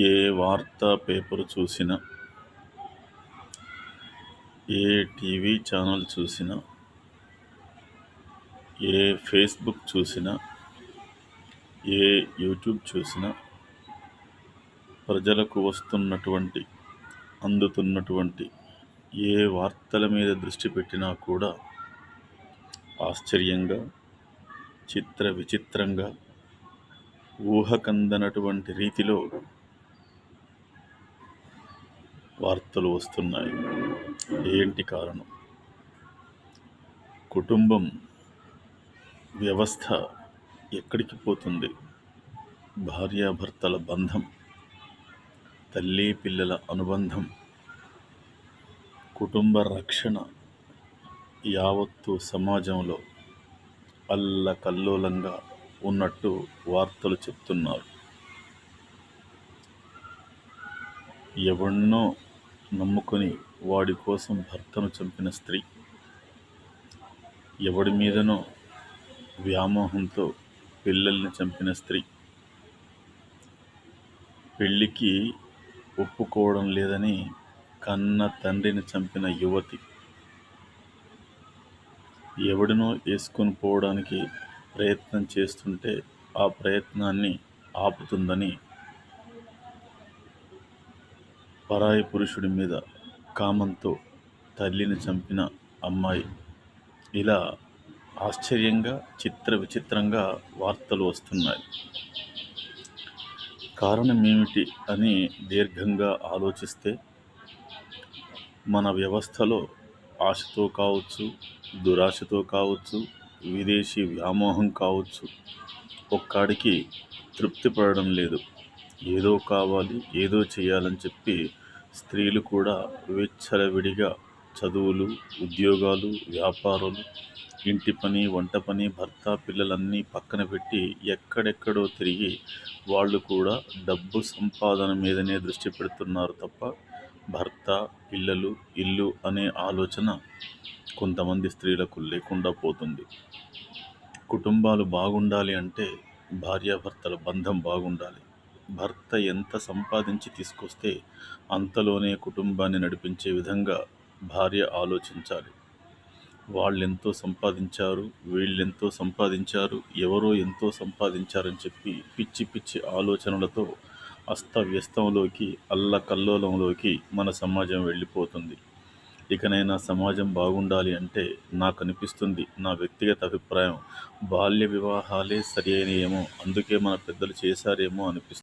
ఏ వార్తా పేపర్ చూసినా ఏ TV channel చూసినా ఏ ఫేస్బుక్ చూసినా ఏ యూట్యూబ్ చూసినా ప్రజలకు వస్తున్నటువంటి అందుతున్నటువంటి ఏ వార్తల మీద దృష్టి పెట్టినా కూడా ఆశ్చర్యంగా చిత్ర విచిత్రంగా ఊహకందనటువంటి రీతిలో వార్తలు వస్తున్నాయి. ఏంటి కారణం? కుటుంబం వ్యవస్థ ఎక్కడికి పోతుంది? భార్యాభర్తల బంధం తల్లి పిల్లల అనుబంధం కుటుంబ రక్షణ యావత్తు సమాజంలో అల్లకల్లోలంగా ఉన్నట్టు వార్తలు చెప్తున్నారు. ఎవన్నో నమ్ముకొని వాడి కోసం భర్తను చంపిన స్త్రీ ఎవడి మీదనో వ్యామోహంతో పిల్లల్ని చంపిన స్త్రీ పెళ్ళికి ఒప్పుకోవడం లేదని కన్న తండ్రిని చంపిన యువతి ఎవడినో వేసుకొని పోవడానికి ప్రయత్నం చేస్తుంటే ఆ ప్రయత్నాన్ని ఆపుతుందని పరాయి పురుషుడి మీద కామంతో తల్లిని చంపిన అమ్మాయి. ఇలా ఆశ్చర్యంగా చిత్ర విచిత్రంగా వార్తలు వస్తున్నాయి. కారణం ఏమిటి అని దీర్ఘంగా ఆలోచిస్తే మన వ్యవస్థలో ఆశతో కావచ్చు దురాశతో కావచ్చు విదేశీ వ్యామోహం కావచ్చు ఒక్కడికి తృప్తి పడడం లేదు. ఏదో కావాలి ఏదో చేయాలని చెప్పి స్త్రీలు కూడా విచ్చలవిడిగా చదువులు ఉద్యోగాలు వ్యాపారాలు ఇంటి పని వంట పని భర్త పిల్లలన్నీ పక్కన పెట్టి ఎక్కడెక్కడో తిరిగి వాళ్ళు కూడా డబ్బు సంపాదన మీదనే దృష్టి పెడుతున్నారు తప్ప భర్త పిల్లలు ఇల్లు అనే ఆలోచన కొంతమంది స్త్రీలకు లేకుండా పోతుంది. కుటుంబాలు బాగుండాలి అంటే భార్యాభర్తల బంధం బాగుండాలి. భర్త ఎంత సంపాదించి తీసుకొస్తే అంతలోనే కుటుంబాన్ని నడిపించే విధంగా భార్య ఆలోచించాలి. వాళ్ళెంతో సంపాదించారు వీళ్ళెంతో సంపాదించారు ఎవరో ఎంతో సంపాదించారని చెప్పి పిచ్చి పిచ్చి ఆలోచనలతో అస్తవ్యస్తంలోకి అల్లకల్లోలంలోకి మన సమాజం వెళ్ళిపోతుంది. ఇకనైనా సమాజం బాగుండాలి అంటే నాకు అనిపిస్తుంది నా వ్యక్తిగత అభిప్రాయం. బాల్య వివాహాలే సరి అయినయేమో అందుకే మన పెద్దలు చేశారేమో అనిపిస్తుంది.